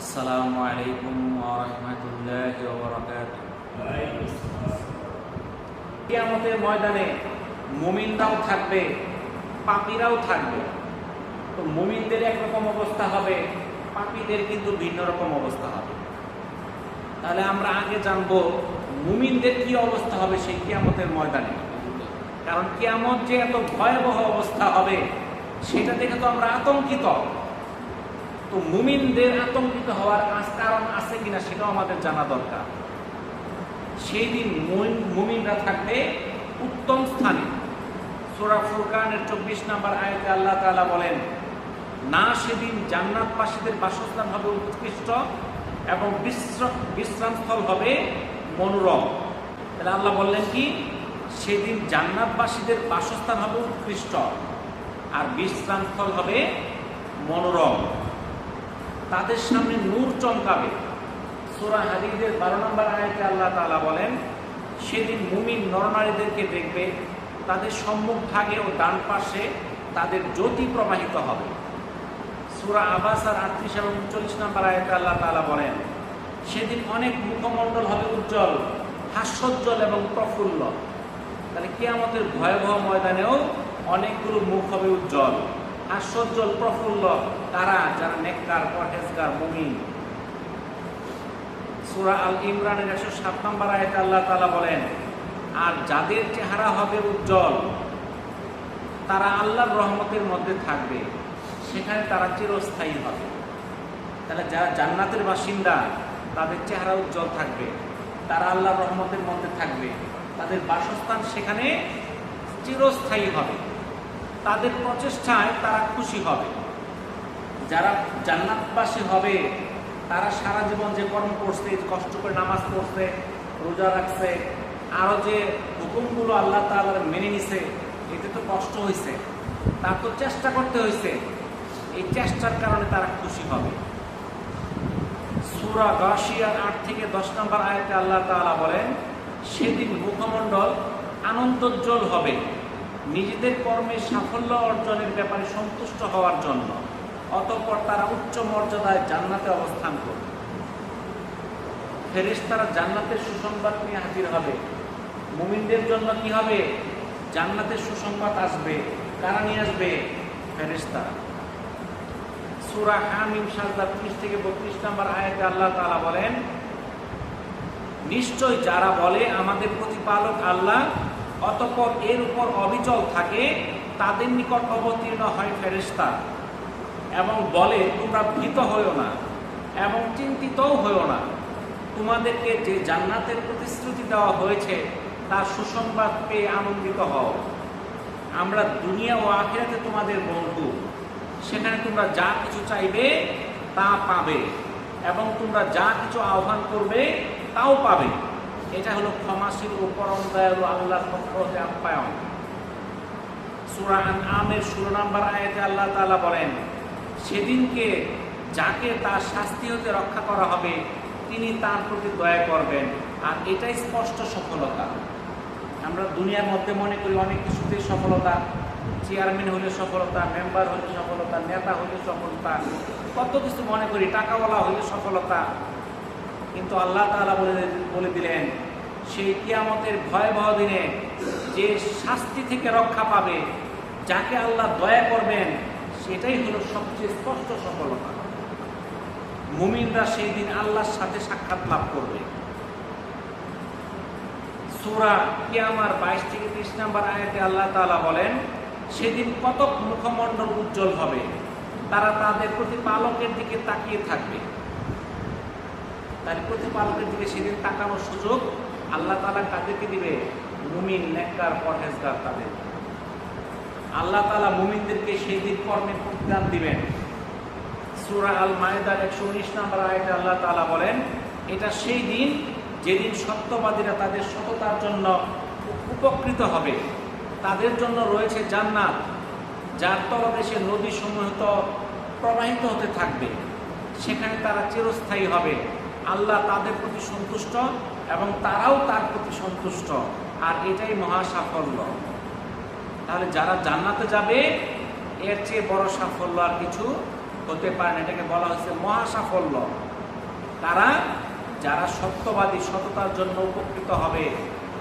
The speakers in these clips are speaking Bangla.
আসসালামু আলাইকুম ওয়া রাহমাতুল্লাহি ওয়া কিয়ামতের ময়দানে মুমিনরাও থাকবে থাকবে। তো মুমিনদের একরকম অবস্থা হবে, পাপীদের কিন্তু ভিন্ন রকম অবস্থা হবে। তাহলে আমরা আগে জানব মুমিনদের কি অবস্থা হবে সেই কিয়ামতের ময়দানে। কারণ কিয়ামত যে এত ভয়াবহ অবস্থা হবে, সেটা দেখে তো আমরা আতঙ্কিত। তো মুমিনদের আতঙ্কিত হওয়ার আস- কারণ আছে কিনা সেটাও আমাদের জানা দরকার। সেই দিন মুমিন- মুমিনরা থাকবে উত্তম স্থানে। সূরা ফুরকানের চব্বিশ নম্বর আয়াতে আল্লাহ তাআলা বলেন, না সেদিন জান্নাতবাসীদের বাসস্থান হবে উৎকৃষ্ট এবং বিশ্র- বিশ্রামস্থল হবে মনোরম। তাহলে আল্লাহ বললেন কি? সেদিন জান্নাতবাসীদের বাসস্থান হবে উৎকৃষ্ট আর বিশ্রামস্থল হবে মনোরম। তাদের সামনে নূর চমকাবে। সোরা হাদিদের বারো নম্বর আয়াতে আল্লাহ তাআলা বলেন, সেদিন মুমিন নরনারীদেরকে দেখবে, তাদের সম্মুখ ভাগে ও ডান পাশে তাদের জ্যোতি প্রবাহিত হবে। সুরা আবাস আর আটত্রিশ এবং উনচল্লিশ নম্বর আয়াতে আল্লাহ তাআলা বলেন, সেদিন অনেক মুখমণ্ডল হবে উজ্জ্বল, হাস্যোজ্জ্বল এবং প্রফুল্ল। তাহলে কিয়ামতের ভয়াবহ ময়দানেও অনেকগুলো মুখ হবে উজ্জ্বল। হাস্যোজ্জ্বল প্রফুল্ল তারা যারা নেককার, পরহেজগার, মুমিন। সুরা আল ইমরানের একশো সাত নম্বর আয়তে আল্লাহ তালা বলেন, আর যাদের চেহারা হবে উজ্জ্বল, তারা আল্লাহর রহমতের মধ্যে থাকবে। সেখানে তারা চিরস্থায়ী হবে। তাহলে যারা জান্নাতের বাসিন্দা, তাদের চেহারা উজ্জ্বল থাকবে, তারা আল্লাহর রহমতের মধ্যে থাকবে, তাদের বাসস্থান সেখানে চিরস্থায়ী হবে। তাদের প্রচেষ্টায় তারা খুশি হবে। যারা জান্নাতবাসী হবে, তারা সারা জীবন যে কর্ম করছে, কষ্ট করে নামাজ পড়ছে, রোজা রাখছে আরও যে হুকুমগুলো আল্লাহ তাআলার মেনে নিছে, এতে তো কষ্ট হয়েছে তার তো চেষ্টা করতে হয়েছে এই চেষ্টার কারণে তারা খুশি হবে। সুরা গাশিয়ার আট থেকে দশ নম্বর আয়তে আল্লাহ তাআলা বলেন, সেদিন মুখমণ্ডল আনন্দোজ্জ্বল হবে। নিজেদের কর্মে সাফল্য অর্জনের ব্যাপারে সন্তুষ্ট হওয়ার জন্য, অতঃপর তারা উচ্চ মর্যাদায় জান্নাতে অবস্থান করবে। ফেরেশতারা জান্নাতের সুসংবাদ নিয়ে হাজির হবে। মুমিনদের জন্য কি হবে? জান্নাতের সুসংবাদ আসবে। কারা নিয়ে আসবে? ফেরেশতারা। সুরা হামিম সাজদা ত্রিশ থেকে বত্রিশ নম্বর আয়াতে আল্লাহ তাআলা বলেন, নিশ্চয় যারা বলে আমাদের প্রতিপালক আল্লাহ অতঃপর এর উপর অবিচল থাকে, তাদের নিকট অবতীর্ণ হয় ফেরেশতা এবং বলে, তোমরা ভীত হইও না এবং চিন্তিতও হইও না। তোমাদেরকে যে জান্নাতের প্রতিশ্রুতি দেওয়া হয়েছে, তার সুসংবাদ পেয়ে আনন্দিত হও। আমরা দুনিয়া ও আখেরাতে তোমাদের বন্ধু। সেখানে তোমরা যা কিছু চাইবে, তা পাবে এবং তোমরা যা কিছু আহ্বান করবে, তাও পাবে। এটা হলো ক্ষমাশীল ও পরম দয়ালু আল্লাহর পক্ষ হতে আপ্যায়ন। সূরা আমের ষোলো নম্বর আয়াতে আল্লাহ তাআলা বলেন, সেদিনকে যাকে তার শাস্তি হতে রক্ষা করা হবে, তিনি তার প্রতি দয়া করবেন। আর এটাই স্পষ্ট সফলতা। আমরা দুনিয়ার মধ্যে মনে করি অনেক কিছুতে সফলতা। চেয়ারম্যান হলে সফলতা, মেম্বার হলে সফলতা, নেতা হলে সফলতা, কত কিছু মনে করি, টাকাওয়ালা হলে সফলতা। কিন্তু আল্লাহ তাআলা বলে বলে দিলেন, সেই কিয়ামতের ভয়াবহ দিনে যে শাস্তি থেকে রক্ষা পাবে, যাকে আল্লাহ দয়া করবেন, সেটাই হলো সবচেয়ে স্পষ্ট সফলতা। মুমিনরা সেই দিন আল্লাহর সাথে সাক্ষাৎ লাভ করবে। সুরা কিয়ামার বাইশ থেকে ত্রিশ নম্বর আয়াতে আল্লাহ তাআলা বলেন, সেদিন কতক মুখমণ্ডল উজ্জ্বল হবে, তারা তাদের প্রতি পালকের দিকে তাকিয়ে থাকবে। তার প্রতিপালকের দিকে সেদিন তাকানোর সুযোগ আল্লাহ তালা কাদেরকে দিবে? মুমিন, নেককার, পরহেজগার তাদের। আল্লাহ তালা মুমিনদেরকে সেই দিন কর্মের প্রতিদান দিবেন। সূরা আল মায়েদার একশো উনিশ নম্বর আয়াতে আল্লাহ তালা বলেন, এটা সেই দিন যেদিন সত্যবাদীরা তাদের সততার জন্য উপকৃত হবে। তাদের জন্য রয়েছে জান্নাত, যার তলদেশে নদী সমূহত প্রবাহিত হতে থাকবে। সেখানে তারা চিরস্থায়ী হবে। আল্লাহ তাদের প্রতি সন্তুষ্ট এবং তারাও তার প্রতি সন্তুষ্ট। আর এটাই মহা সাফল্য। তাহলে যারা জান্নাতে যাবে, এর চেয়ে বড় সাফল্য আর কিছু হতে পারে না। এটাকে বলা হচ্ছে মহা সাফল্য। কারা যারা সত্যবাদী, সততার জন্য উপকৃত হবে,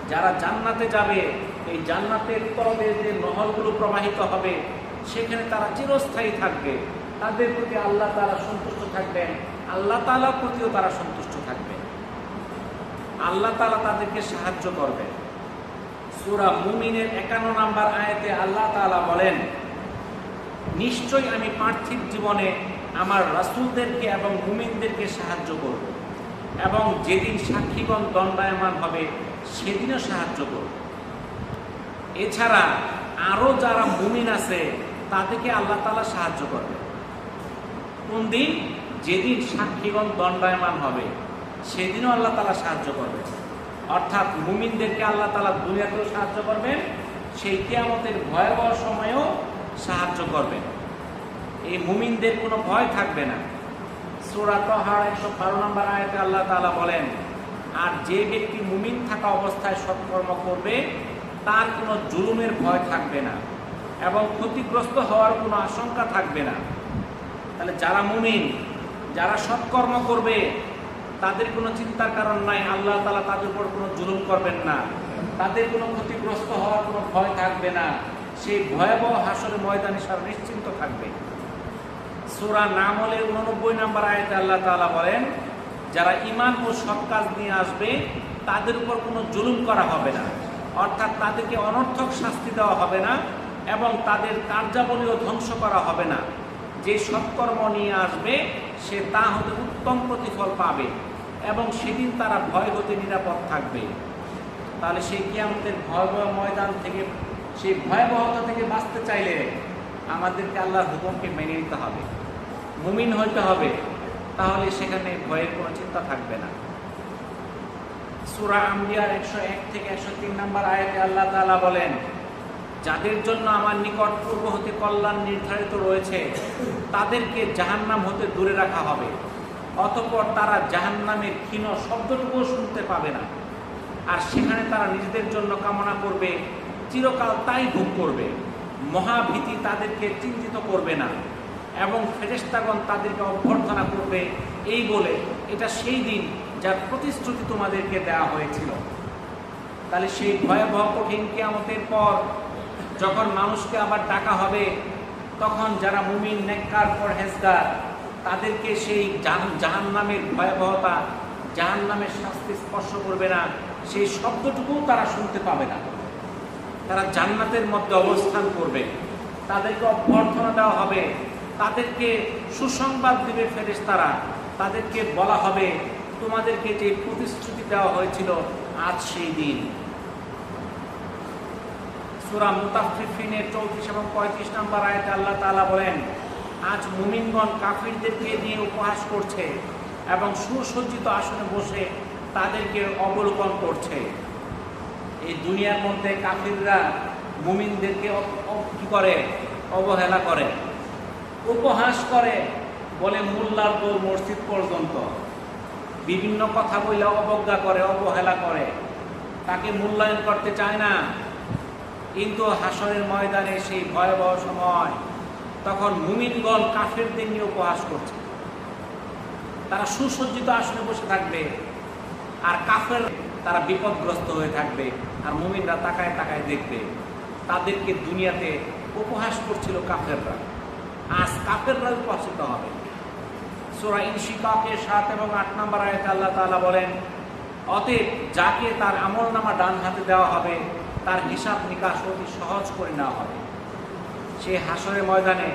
যারা জান্নাতে যাবে, এই জান্নাতের তলে যে নহরগুলো প্রবাহিত হবে, সেখানে তারা চিরস্থায়ী থাকবে। তাদের প্রতি আল্লাহ তারা সন্তুষ্ট থাকবেন। আল্লাহ তালার প্রতিও তারা সন্তুষ্ট থাকবে। আল্লাহ তালা তাদেরকে সাহায্য করবে। সুরা মুমিনের একান্ন নাম্বার আয়াতে আল্লাহ তাআলা বলেন, নিশ্চয়ই আমি পার্থিব জীবনে আমার রাসূলদেরকে এবং মুমিনদেরকে সাহায্য করব এবং যেদিন সাক্ষীগণ দণ্ডায়মান হবে, সেদিনও সাহায্য করব। এছাড়া আরও যারা মুমিন আছে, তাদেরকে আল্লাহ তাআলা সাহায্য করবে কোন দিন? যেদিন সাক্ষীগণ দণ্ডায়মান হবে, সেদিনও আল্লাহ তালা সাহায্য করবে অর্থাৎ মুমিনদেরকে আল্লাহ তালা দুনিয়াতেও সাহায্য করবেন, সেই কেয়ামতের ভয়াবহ সময়েও সাহায্য করবেন। এই মুমিনদের কোনো ভয় থাকবে না। সুরা তহার একশো বারো নম্বর আয়তে আল্লাহ তালা বলেন, আর যে ব্যক্তি মুমিন থাকা অবস্থায় সৎকর্ম করবে, তার কোনো জুলুমের ভয় থাকবে না এবং ক্ষতিগ্রস্ত হওয়ার কোনো আশঙ্কা থাকবে না। তাহলে যারা মুমিন যারা সৎকর্ম করবে, তাদের কোনো চিন্তার কারণ নাই। আল্লাহ তালা তাদের উপর কোনো জুলুম করবেন না। তাদের কোনো ক্ষতিগ্রস্ত হওয়ার কোনো ভয় থাকবে না। সেই ভয়াবহ হাসরের ময়দানে সারা নিশ্চিন্ত থাকবে। সুরা নামলের উননব্বই নম্বর আয়তে আল্লাহ তালা বলেন, যারা ইমান ও সৎ কাজ নিয়ে আসবে, তাদের উপর কোনো জুলুম করা হবে না। অর্থাৎ তাদেরকে অনর্থক শাস্তি দেওয়া হবে না এবং তাদের কার্যাবলীও ধ্বংস করা হবে না। যে সৎকর্ম নিয়ে আসবে সে তা হতে উত্তম প্রতিফল পাবে এবং সেদিন তারা ভয় হতে নিরাপদ থাকবে। তাহলে সেই কিয়ামতের ভয়াবহ ময়দান থেকে, সেই ভয়াবহতা থেকে বাঁচতে চাইলে আমাদেরকে আল্লাহর হুকুমকে মেনে নিতে হবে। মুমিন হইতে হবে, তাহলে সেখানে ভয়ের কোনো চিন্তা থাকবে না। সুরা আম্বিয়ার একশো এক থেকে একশো তিন নম্বর আয়াতে আল্লাহ তাআলা বলেন যাদের জন্য আমার নিকট পূর্ব হতে কল্যাণ নির্ধারিত রয়েছে, তাদেরকে জাহান্নাম হতে দূরে রাখা হবে। অতঃপর তারা জাহান্নামের ক্ষীণ শব্দটুকুও শুনতে পাবে না। আর সেখানে তারা নিজেদের জন্য কামনা করবে, চিরকাল তাই ভোগ করবে। মহাভীতি তাদেরকে চিন্তিত করবে না, এবং ফেরেস্তাগণ তাদেরকে অভ্যর্থনা করবে, এই বলে এটা সেই দিন যার প্রতিশ্রুতি তোমাদেরকে দেওয়া হয়েছিল। তাহলে সেই ভয়াবহ কঠিন কিয়ামতের পর যখন মানুষকে আবার ডাকা হবে, তখন যারা মুমিন, নেককার, পরহেজগার, তাদেরকে সেই জাহান নামের ভয়াবহতা জাহান নামের শাস্তি স্পর্শ করবে না, সেই শব্দটুকুও তারা শুনতে পাবে না। তারা জান্নাতের মধ্যে অবস্থান করবে। তাদেরকে অভ্যর্থনা দেওয়া হবে। তাদেরকে সুসংবাদ দেবে ফেরেস তারা তাদেরকে বলা হবে, তোমাদেরকে যে প্রতিশ্রুতি দেওয়া হয়েছিল, আজ সেই দিন। সুরা মুতাফিফিনের চৌত্রিশ এবং পঁয়ত্রিশ নম্বর আয়তে আল্লাহ তাআলা বলেন, আজ মুমিনগণ কাফিরদেরকে নিয়ে উপহাস করছে এবং সুসজ্জিত আসনে বসে তাদেরকে অবলোকন করছে। এই দুনিয়ার মধ্যে কাফিররা মুমিনদেরকে কি করে? অবহেলা করে। উপহাস করে বলে মোল্লার দৌড় মসজিদ পর্যন্ত। বিভিন্ন কথা বলে অবজ্ঞা করে, অবহেলা করে। তাকে মূল্যায়ন করতে চায় না। কিন্তু হাসরের ময়দানে সেই ভয়াবহ সময় তখন মুমিনগণ কাফেরদের নিয়ে উপহাস করছে। তারা সুসজ্জিত আসনে বসে থাকবে আর কাফের তারা বিপদগ্রস্ত হয়ে থাকবে আর মুমিনরা তাকায় তাকায় দেখবে। তাদেরকে দুনিয়াতে উপহাস করছিল কাফেররা। আজ কাফেররা উপহাসিত হবে। সোরা ইনশিকাকে সাত এবং আট নম্বর আয়তে আল্লাহ তাআলা বলেন, অতএব যাকে তার আমল নামা ডান হাতে দেওয়া হবে তার হিসাব নিকাশ অতি সহজ করে নেওয়া হবে। সে হাসরের ময়দানে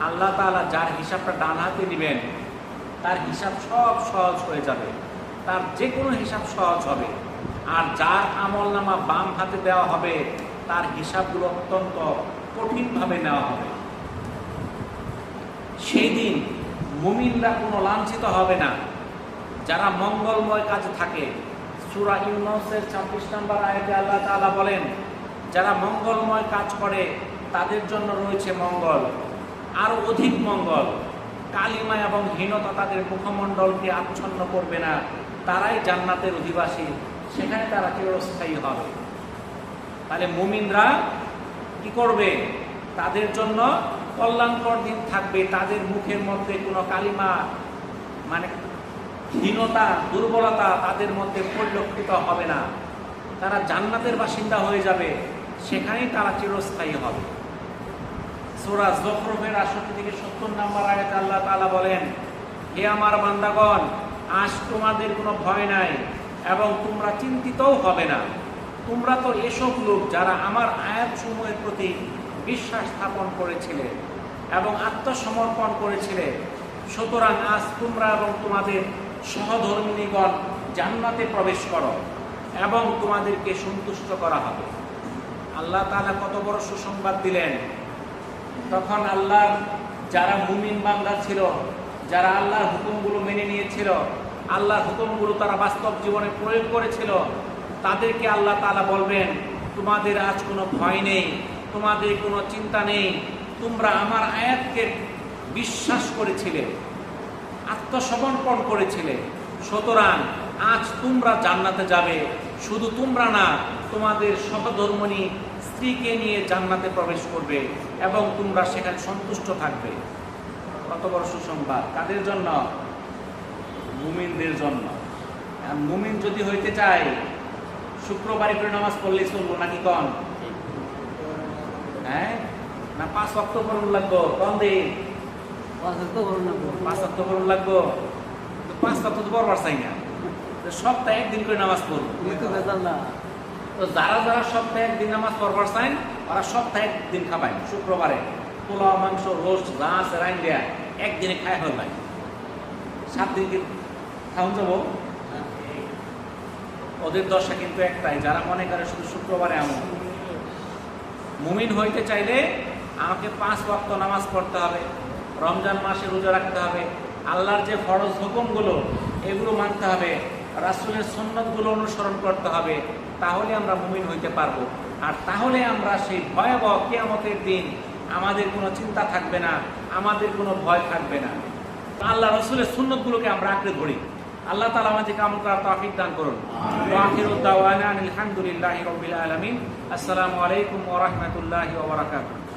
আল্লাহ তাআলা যার হিসাবটা ডান হাতে দিবেন, তার হিসাব সব সহজ হয়ে যাবে। তার যে কোনো হিসাব সহজ হবে। আর যার আমল নামা বাম হাতে দেওয়া হবে, তার হিসাবগুলো অত্যন্ত কঠিনভাবে নেওয়া হবে। সেই দিন মুমিনরা কোনো লাঞ্ছিত হবে না। যারা মঙ্গলময় কাজে থাকে সুরা ইউনসের ছাব্বিশ নম্বর আয়তে আল্লাহ তাআলা বলেন, যারা মঙ্গলময় কাজ করে, তাদের জন্য রয়েছে মঙ্গল আরও অধিক মঙ্গল। কালিমা এবং হীনতা তাদের মুখমণ্ডলকে আচ্ছন্ন করবে না। তারাই জান্নাতের অধিবাসী, সেখানে তারা চিরস্থায়ী হবে। তাহলে মুমিনরা কি করবে? তাদের জন্য কল্যাণকর দিন থাকবে। তাদের মুখের মধ্যে কোনো কালিমা মানে হীনতা, দুর্বলতা তাদের মধ্যে পরিলক্ষিত হবে না। তারা জান্নাতের বাসিন্দা হয়ে যাবে, সেখানেই তারা চিরস্থায়ী হবে। সুরা জখরফের আষট্টি থেকে সত্তর নাম্বার আয়াতে আল্লাহ তালা বলেন, হে আমার বান্দাগণ, আজ তোমাদের কোনো ভয় নাই এবং তোমরা চিন্তিতও হবে না। তোমরা তো এসব লোক যারা আমার আয়াতসমূহের প্রতি বিশ্বাস স্থাপন করেছিলে এবং আত্মসমর্পণ করেছিলে। সুতরাং আজ তোমরা এবং তোমাদের সহধর্মিনীগণ জান্নাতে প্রবেশ করো এবং তোমাদেরকে সন্তুষ্ট করা হবে। আল্লাহ তালা কত বড় সুসংবাদ দিলেন। তখন আল্লাহর যারা মুমিন বান্দা ছিল, যারা আল্লাহর হুকুমগুলো মেনে নিয়েছিল, আল্লাহর হুকুমগুলো তারা বাস্তব জীবনে প্রয়োগ করেছিল, তাদেরকে আল্লাহ তালা বলবেন, তোমাদের আজ কোনো ভয় নেই, তোমাদের কোনো চিন্তা নেই, তোমরা আমার আয়াতকে বিশ্বাস করেছিলে। আত্মসমর্পণ করেছিলে। সুতরাং আজ তোমরা জান্নাতে যাবে। শুধু তোমরা না তোমাদের সহধর্মণী স্ত্রীকে নিয়ে জান্নাতে প্রবেশ করবে এবং তোমরা সেখানে সন্তুষ্ট থাকবে। কত বড় সুসংবাদ। কাদের জন্য? মুমিনদের জন্য। মুমিন যদি হইতে চায় শুক্রবারে করে নামাজ পড়লেই চলবো নাকি কন? হ্যাঁ? না পাঁচ অক্ট পড়ুন লাগবো। কন দিন পাঁচ লাগবো। তো পাঁচ তো পড়বার চাই না। তো সপ্তাহে একদিন করে নামাজ পড়ব তো যারা যারা সপ্তাহে একদিন নামাজ পড়বার ওরা সপ্তাহে একদিন খাবাই শুক্রবারে পোলাও মাংস রোস্ট গাছ রাইন দেয়া একদিনে খায় হল নাই। সাত দিন খাওয়ান যাব? ওদের দশা কিন্তু একটাই যারা মনে করে শুধু শুক্রবারে এমন। মুমিন হইতে চাইলে আমাকে পাঁচ ওয়াক্ত নামাজ পড়তে হবে। রমজান মাসে রোজা রাখতে হবে। আল্লাহর যে ফরজ হুকুমগুলো এগুলো মানতে হবে। রাসুলের সন্ন্যতগুলো অনুসরণ করতে হবে। তাহলে আমরা মুমিন হইতে পারব। আর তাহলে আমরা সেই ভয়াবহ কেয়ামতের দিন আমাদের কোনো চিন্তা থাকবে না আমাদের কোনো ভয় থাকবে না। আল্লাহ রসুলের সুন্নতগুলোকে আমরা আঁকড়ে ধরি। আল্লাহ তালা আমাদেরকে আমল করার তৌফিক দান করুন। আলহামদুলিল্লাহি আলামিন। আসসালামু আলাইকুম ওয়া রাহমাতুল্লাহি ওয়া বারাকাতুহু।